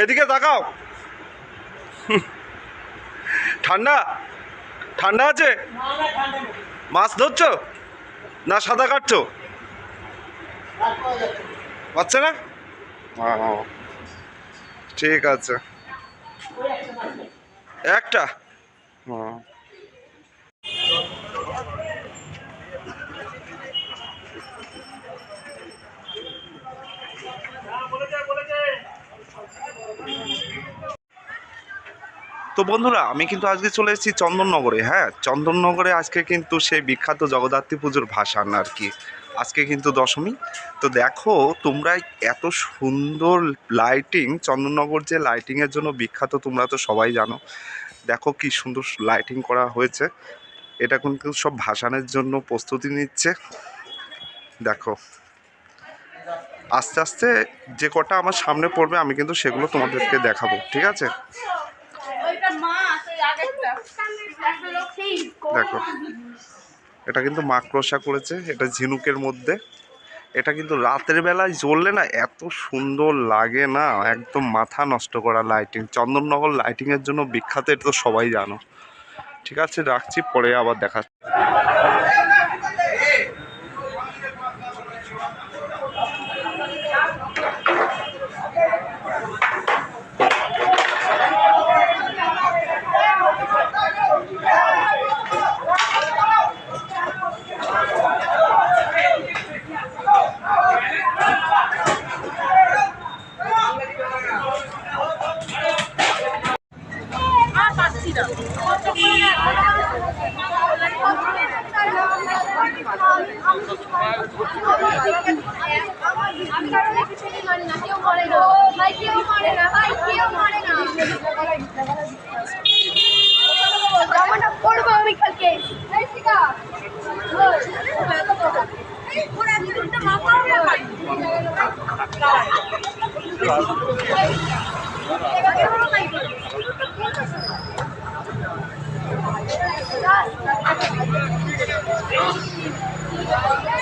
এদিকে তাকাও। ঠান্ডা? ঠান্ডা আছে? মাছ ধরছো? না সাদা কাটছো? পাচ্ছে না? ও, ঠিক আছে। একটা? ও। তো বন্ধুরা, আমি কিন্তু আজকে চলে এসেছি চন্দননগরে। হ্যাঁ চন্দননগরে আজকে কিন্তু সেই বিখ্যাত জগদ্ধাত্রী পুজোর ভাসান আর কি। আজকে কিন্তু দশমী। তো দেখো তোমরা এত সুন্দর লাইটিং চন্দননগর যে লাইটিংয়ের জন্য বিখ্যাত তোমরা তো সবাই জানো। দেখো কি সুন্দর লাইটিং করা হয়েছে। এটা কিন্তু সব ভাসানের জন্য প্রস্তুতি নিচ্ছে। দেখো, আস্তে আস্তে যে কটা আমার সামনে পড়বে, আমি কিন্তু সেগুলো তোমাদেরকে দেখাবো। ঠিক আছে ওইটা মা সেই আগেরটা একটা লোক সেই দেখো, এটা কিন্তু মাকড়সা করেছে, এটা ঝিনুকের মধ্যে। এটা কিন্তু রাতের বেলায় জ্বললে না এত সুন্দর লাগে না, একদম মাথা নষ্ট করা লাইটিং চন্দননগর লাইটিংয়ের জন্য বিখ্যাত, এটা তো সবাই জানো। ঠিক আছে, রাখছি, পরে আবার দেখা আর পাচ্ছি না আমি কারণে পিছনে মারি না কেউ মরে না ভাই কেউ মরে না ভাই কেউ মরে না জামাটা পরবো আমি কালকে এই শিকা Thank you.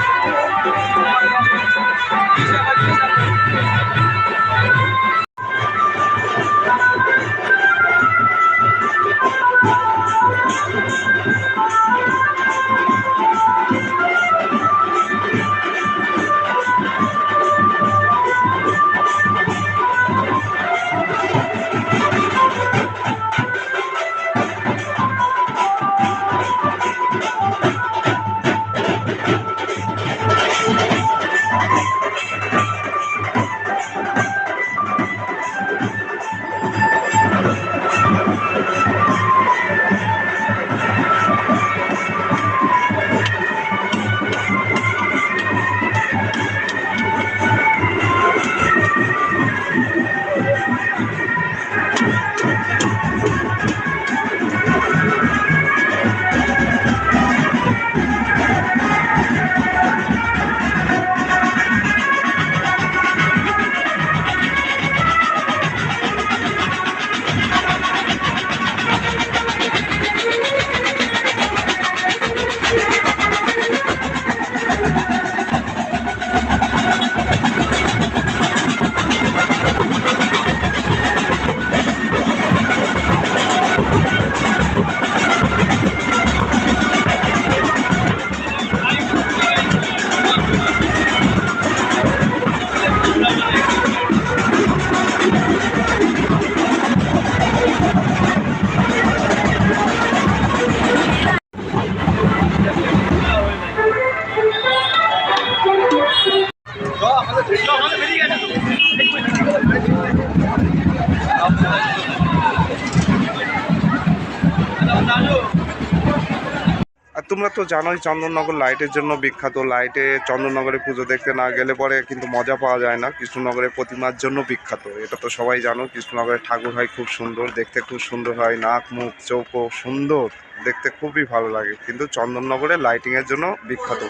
তোমরা তো জানোই চন্দননগর লাইটের জন্য বিখ্যাত। লাইটে চন্দননগরে পুজো দেখতে না গেলে পরে কিন্তু মজা পাওয়া যায় না। কৃষ্ণনগরের প্রতিমার জন্য বিখ্যাত। এটা তো সবাই জানো, কৃষ্ণনগরের ঠাকুর হয় খুব সুন্দর, দেখতে খুব সুন্দর হয়। নাক, মুখ চৌকো সুন্দর। দেখতে খুবই ভালো লাগে। কিন্তু চন্দননগরে লাইটিংয়ের জন্য বিখ্যাত।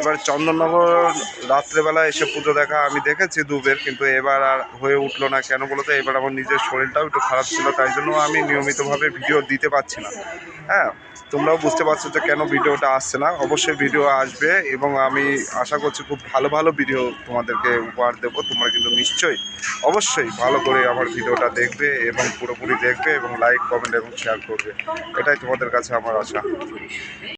এবার চন্দননগর রাত্রেবেলা এসে পুজো দেখা আমি দেখেছি দুবের, কিন্তু এবার আর হয়ে উঠল না। কেন বলতো? এবার আমার নিজের শরীরটাও একটু খারাপ ছিল, তাই জন্য আমি নিয়মিতভাবে ভিডিও দিতে পারছি না। হ্যাঁ তোমরাও বুঝতে পারছ যে কেন ভিডিওটা আসছে না। অবশ্যই ভিডিও আসবে এবং আমি আশা করছি খুব ভালো ভালো ভিডিও তোমাদেরকে উপহার দেবো। তোমরা কিন্তু নিশ্চয়ই অবশ্যই ভালো করে আমার ভিডিওটা দেখবে এবং পুরোপুরি দেখবে এবং লাইক কমেন্ট এবং শেয়ার করবে। এটাই তোমাদের কাছে আমার আশা।